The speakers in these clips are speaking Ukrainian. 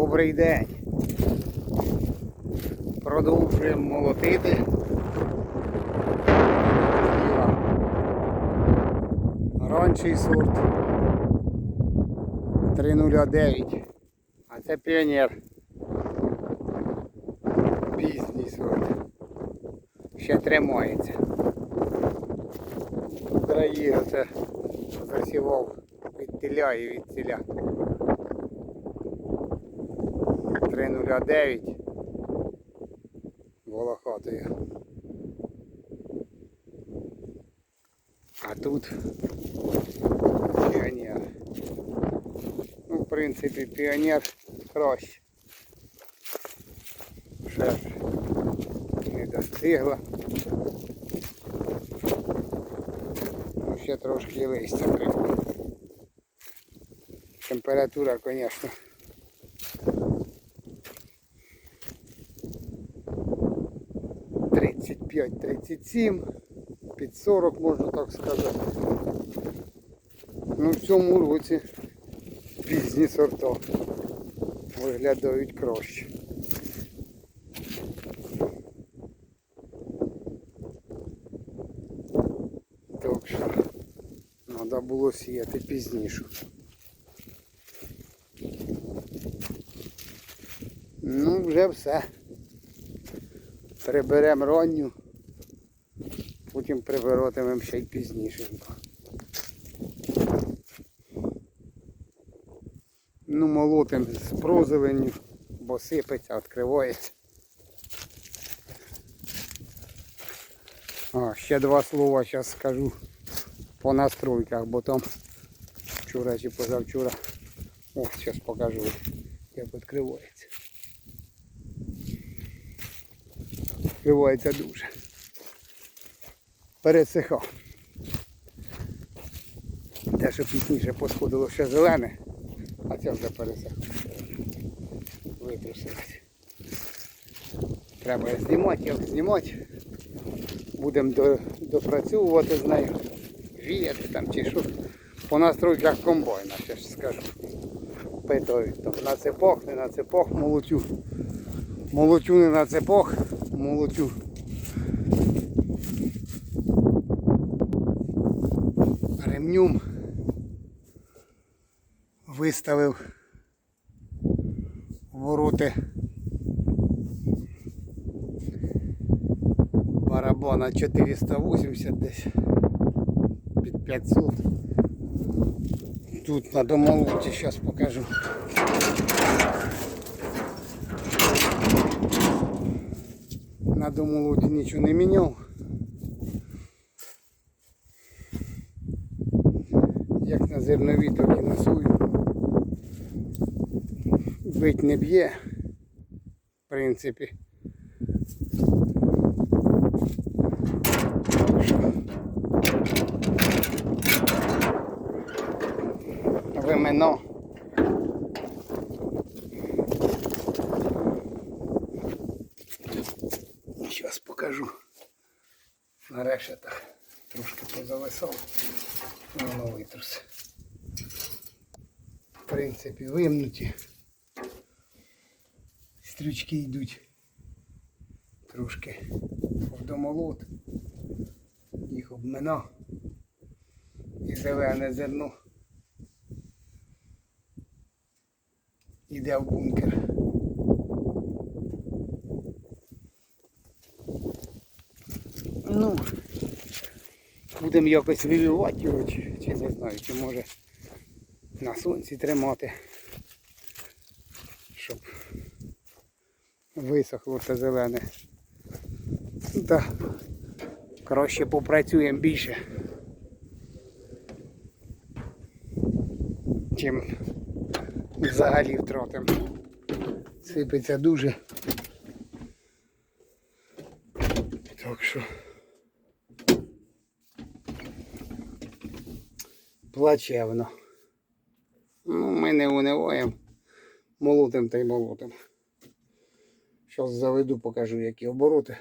Добрий день. Продовжуємо молотити. Ранчий сорт 309. А це піонер. Пізній сорт. Ще тримається. Краї оце засівав від теля і від ціля. 309 волохатою. А тут піонер. Ну, в принципі, піонер краще. Ще не достигла. Ну, ще трошки листя треба. Температура, звісно. Тридцять п'ять, тридцять сім, під 40 можна так сказати. Ну в цьому році пізні сорта виглядають краще. Так що треба було сіяти пізніше. Ну, вже все. Приберемо ранню, потім прибиратимемо ще й пізніше. Ну, молотим з прозеленню, бо сипеться, відкривається. А, ще два слова зараз скажу по настройках, бо там вчора чи позавчора. О, зараз покажу, як відкривається. Відкривається дуже. Пересихав. Те, що пізніше посходило ще зелене, а це вже пересихав. Витрусилось. Треба знімати, як знімати. Будемо до, допрацьовувати з нею, віяти там чи що. По настройках комбайна, ще ж скажу. Питають, там на цепох, не на цепох, молотю. Молотю не на цепох, молотю. Ремнюм виставив вороти барабана 480 десь під 500. Тут на домолоті зараз покажу. На домолоті нічого не міняв. Зернові, так і на сою. Бить не б'є, в принципі. Вимено. Зараз покажу. На решетах трошки позависав. Воно витрус. Принципі, вимнуті. Стрючки йдуть трошки в домолот. Їх обмина. І зелене зерно. Іде в бункер. Ну, будемо якось вивівати його, чи, чи не знаю, чи може на сонці тримати, щоб висохло це зелене. Та краще попрацюємо більше, чим взагалі втратимо. Сипеться дуже. Так що плачевно. Ну, ми не униваємо. Молотим та й молотим. Зараз заведу, покажу, які обороти.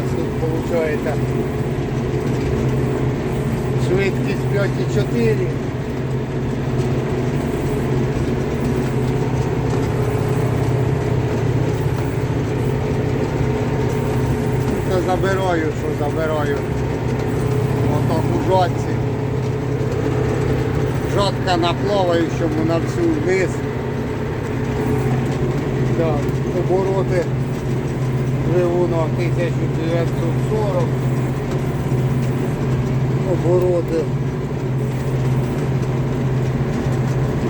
нас тут виходить швидкість 5,4. Це забираю, що забираю. Отак у жодці. Жодка на плаваючому на всю вниз. Так, обороти двигуна 1940. Обороти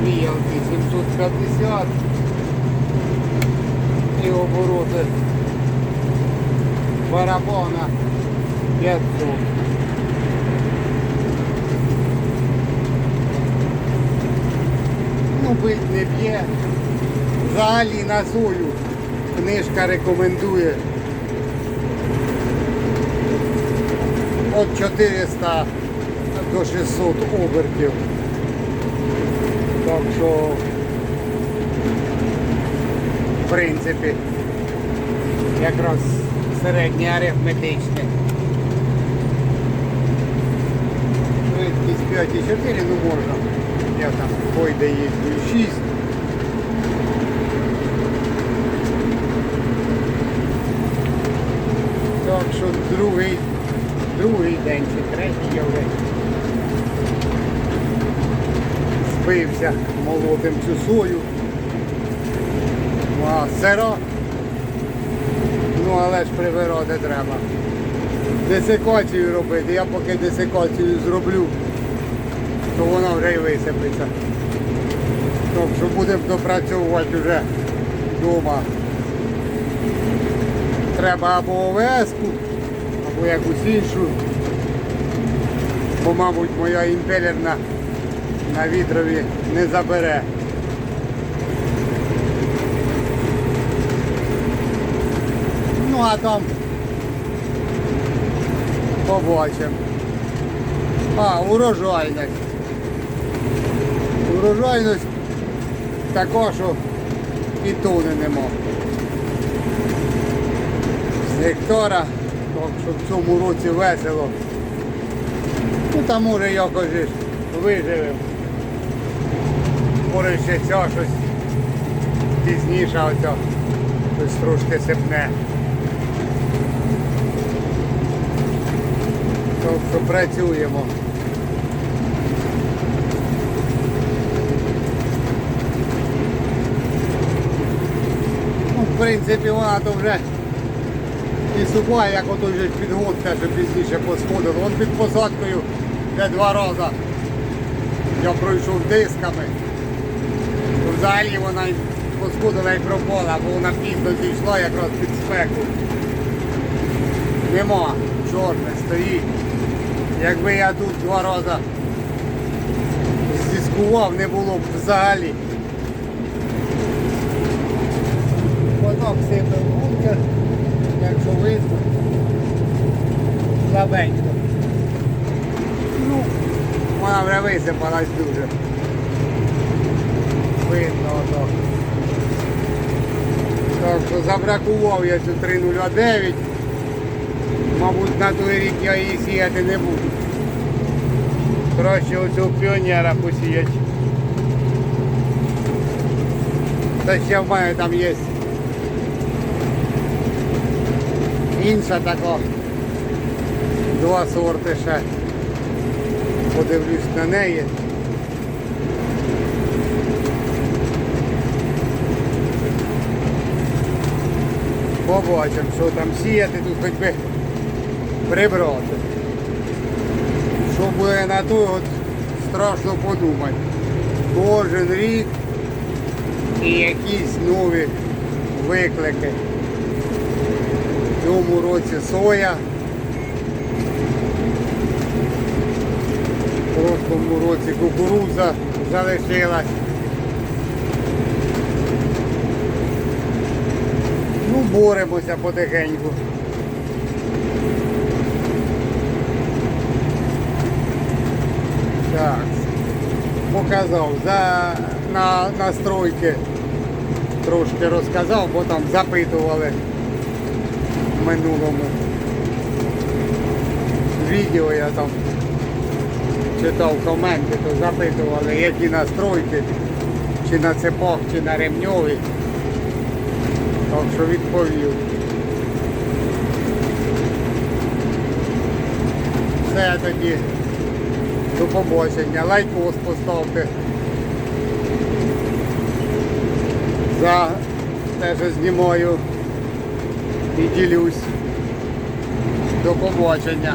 віялки 750 і обороти барабана 500. Ну, бить не б'є. Взагалі на сою книжка рекомендує від 400 до 600 обертів. Так що, в принципі, якраз середнє арифметичне. Швидкість 5,4, ну можна. Я там пойде їздю 6. Так що другий, другий день чи третій я вже збився молотим цю сою. А сиро. Ну але ж прибирати треба. Десикацію робити. Я поки десикацію зроблю, то вона вже й висипеться. Що будемо допрацьовувати вже вдома. Треба або ОВС-ку, або якусь іншу. Бо, мабуть, моя імпелерна на вітрові не забере. Там побачимо. А, урожайність. Урожайність така, що і тони нема. З гектара, так що в цьому році весело. Ну там може якось виживемо. Може ще ця щось пізніше оця щось трошки сипне. Працюємо. Ну, в принципі, вона то вже і суха, як ото вже підгодка, що пізніше посходило. Вон під посадкою вже два рази я пройшов дисками. Взагалі вона посходила і пропала, бо вона пізно зійшла якраз під спеку. Нема, чорне стоїть. Якби я тут два рази зіскував, не було б взагалі. Поток сипав бункер, якщо видно, слабенько. Ну, вона вже висипалась дуже. Видно ото. Так що забракував я цю 309. Мабуть, на той рік я її сіяти не буду. Краще оцю піонера посіяти. Та ще в мене там є інша така. Два сорти ще. Подивлюсь на неї. Побачимо, що там сіяти, тут хоч би прибрати. Що буде на то, от страшно подумати. Кожен рік і якісь нові виклики. В цьому році соя. В прошлому році кукурудза залишилась. Боремося потихеньку. Так, показав за на настройки трошки розказав, бо там запитували в минулому відео я там читав коменти, то запитували, які настройки, чи на цепах, чи на ремньові. Так що відповів. Все тоді. До побачення. Лайкос поставте. За те, що знімаю і ділюсь. До побачення.